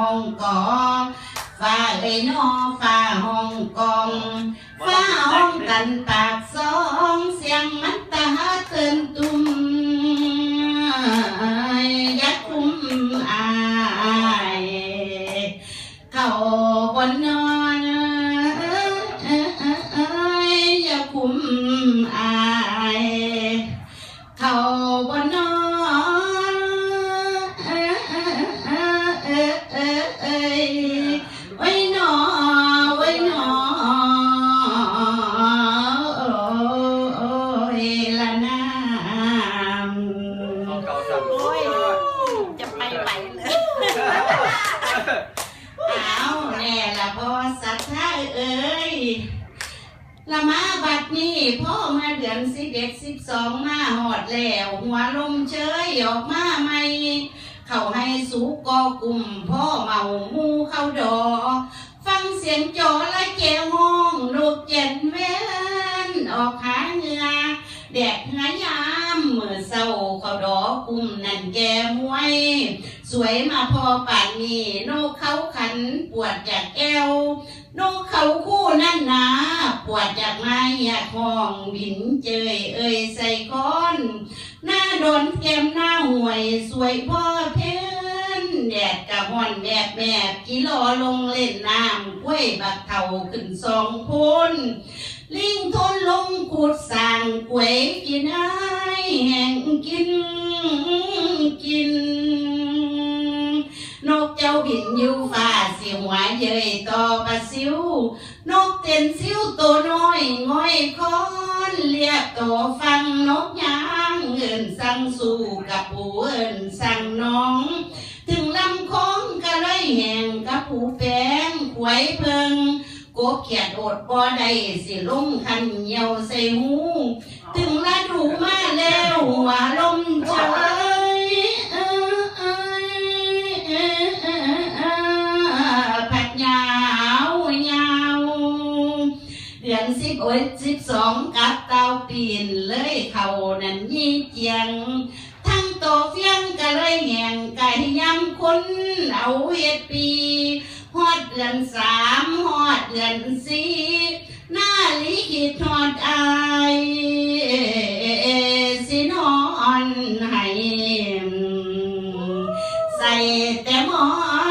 Hồng Kông và ấy nó phà Hồng Kông phà Hồng Cảnh Tạc Sông Xiang Mắt ละมาบัดนี้พ่อมาเดือนสิบเอ็ดสิบสองมาหอดแล้ว หัวลมเชยออกมาใหม่เข้าให้สูกกอกลุ่มพ่อเมาหมูเข้าดอ ฟังเสียงจอและแก้วห้องลูกเย็นเว้นออกหาเงือแดดหายามเมื่อเศร้าเขาดอกุ่มนั่นแกมวย สวยมาพอป่านนี้โนเขาขันปวดจากแก้วโนเขาคู่นั่นนา วดจากไม้อยากห้องบินเจยเอ่ยใส่ค้อน หน้าโดนแก้มหน้าห่วยสวยพ่อเพื่อนแดดกะห่อนแบบแบบกิโลลงเล่นน้ำกล้วยบักเท่าขึ้นสองพ้นลิงทนลงขุดสร้างกวยกินไอแห่งกิน นกเจ้าบินอยู่ฟ้าเสียงหวานเย้ยต่อปลาซิว นกเต้นซิวตัวน้อยง่อยคอนเรียกตัวฟังนกยางเอินสั่งสู่กับผู้เอินสั่งน้อง ถึงลำคองก็เลยแห่งกับผู้แปงขวยเพิงกบเขียดอดบ่ได้สิลงคันเหี่ยวใส่หู ถึงฤดูมาแล้วหัวลมเฉ ขียนสิบโอ้ยสิบสองกับเตาปีนเลยเขานั้นยี่เจียง ทั้งโตเฟียงกะเลยแหงไก่ยำคุณเอาเฮ็ดปีฮอดเดือนสามฮอดเดือนสี่หน้าลิขิตฮอดอายสินอนให้ใส่แต่หมอน